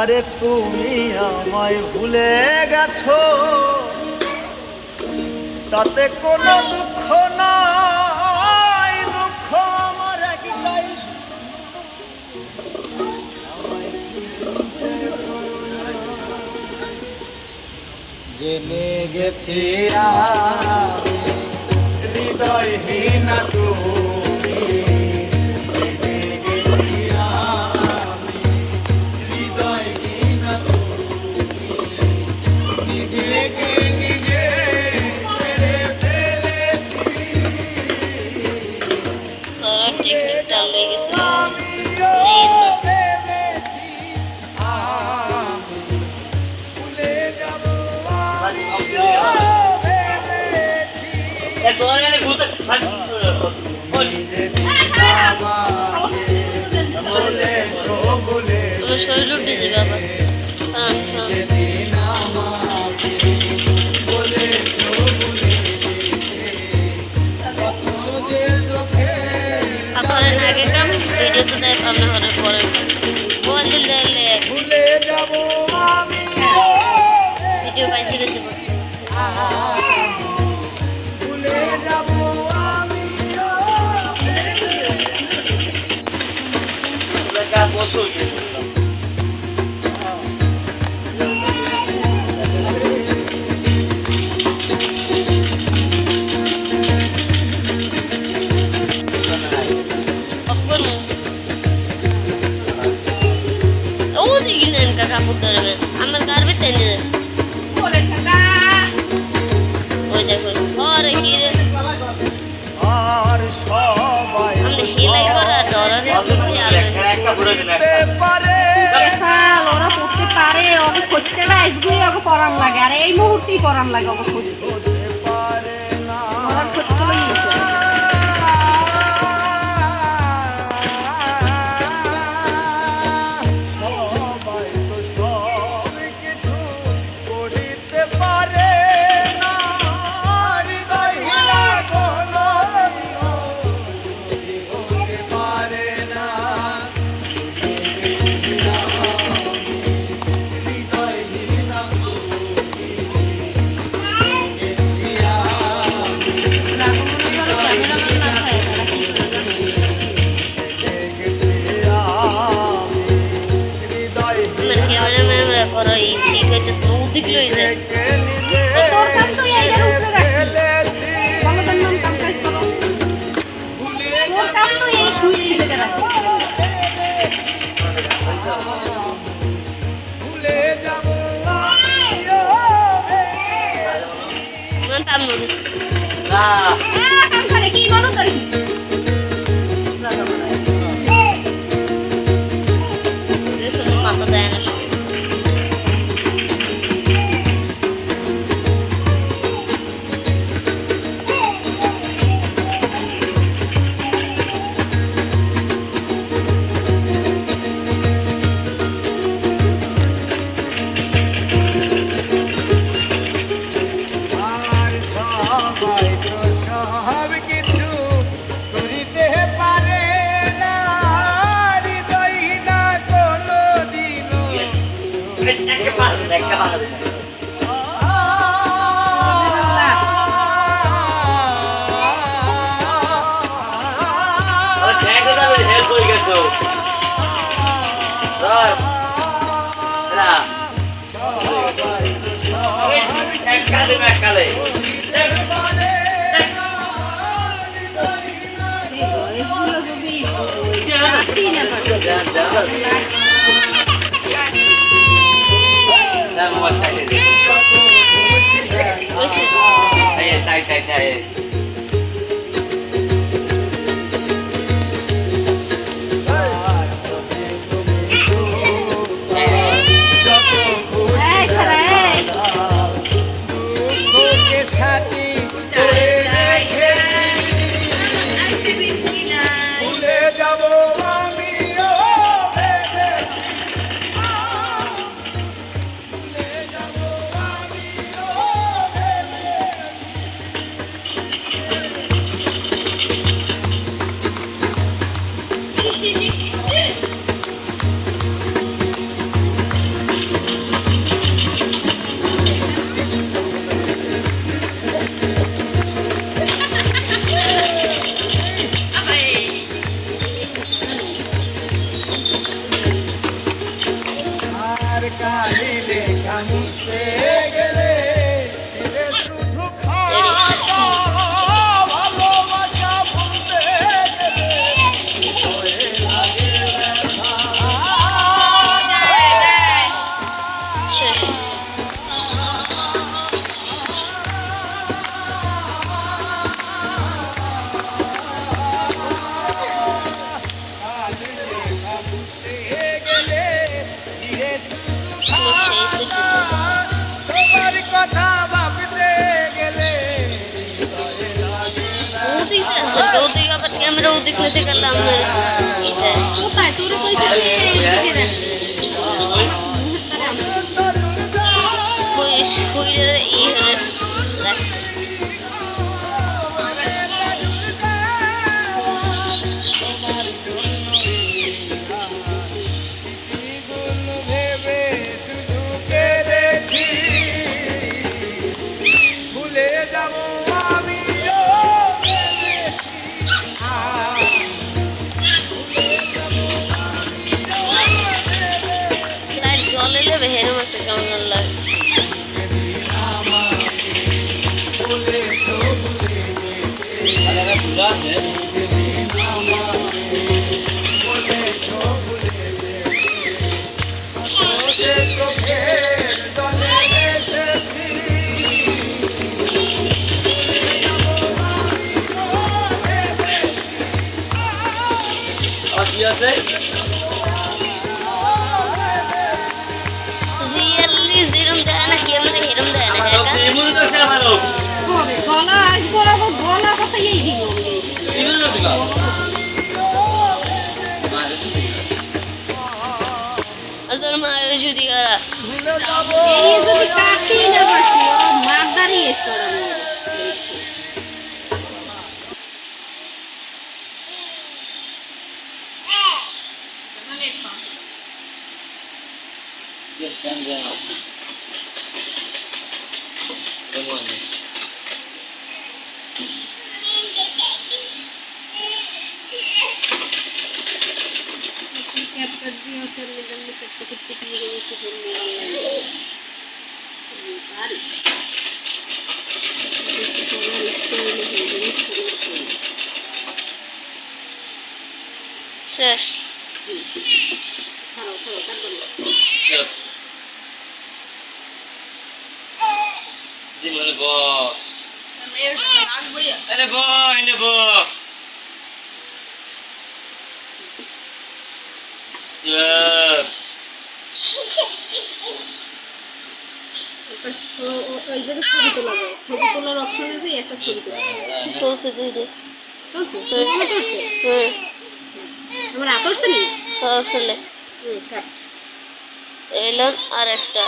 আরে তুমি আমায় ভুলে গেছো। তাতে কোনো দুঃখ নাই, দুঃখ আমার একটাই জেনে গেছি হৃদয়হীন তুমি। শরীর উঠে যাবে আবার ভুলে যাব আমি কখন ও পারে। ওরা পড়তে পারে ওকে করতে না ওকে পড়ান লাগে আর এই মুহূর্তেই পড়ান লাগে ওকে দিকলো এই যে তোর কাম তো এই উপরে রাখছি বাংলাদেশ নাম কাম কাজ করো। তোর কাম তো এই সুই দিকে রাখছি ভুলে এগুলো যদি রাখি না তোমার কালি ক্যামেরা ওদিক নিতে গেলে আমার রিয়েলি যেরম দেয় না ক্যামেরা হেরম দেয় না মায়ের যদি কাটি না বাসি ও মারদারি ওসব নিলাম করতে করতে কি পারি শেষ খারাপ তারপরে আরে ব এনে ব ওই জায়গায় ছবি তোলা যায়। ছবি তোলার অপশন আছে একটা ছবি তোলা তুলসি দুইটা চলছে আমার চলছে? হুম আমার আকর্ষণ নেই আসলে কাট এলাম আর একটা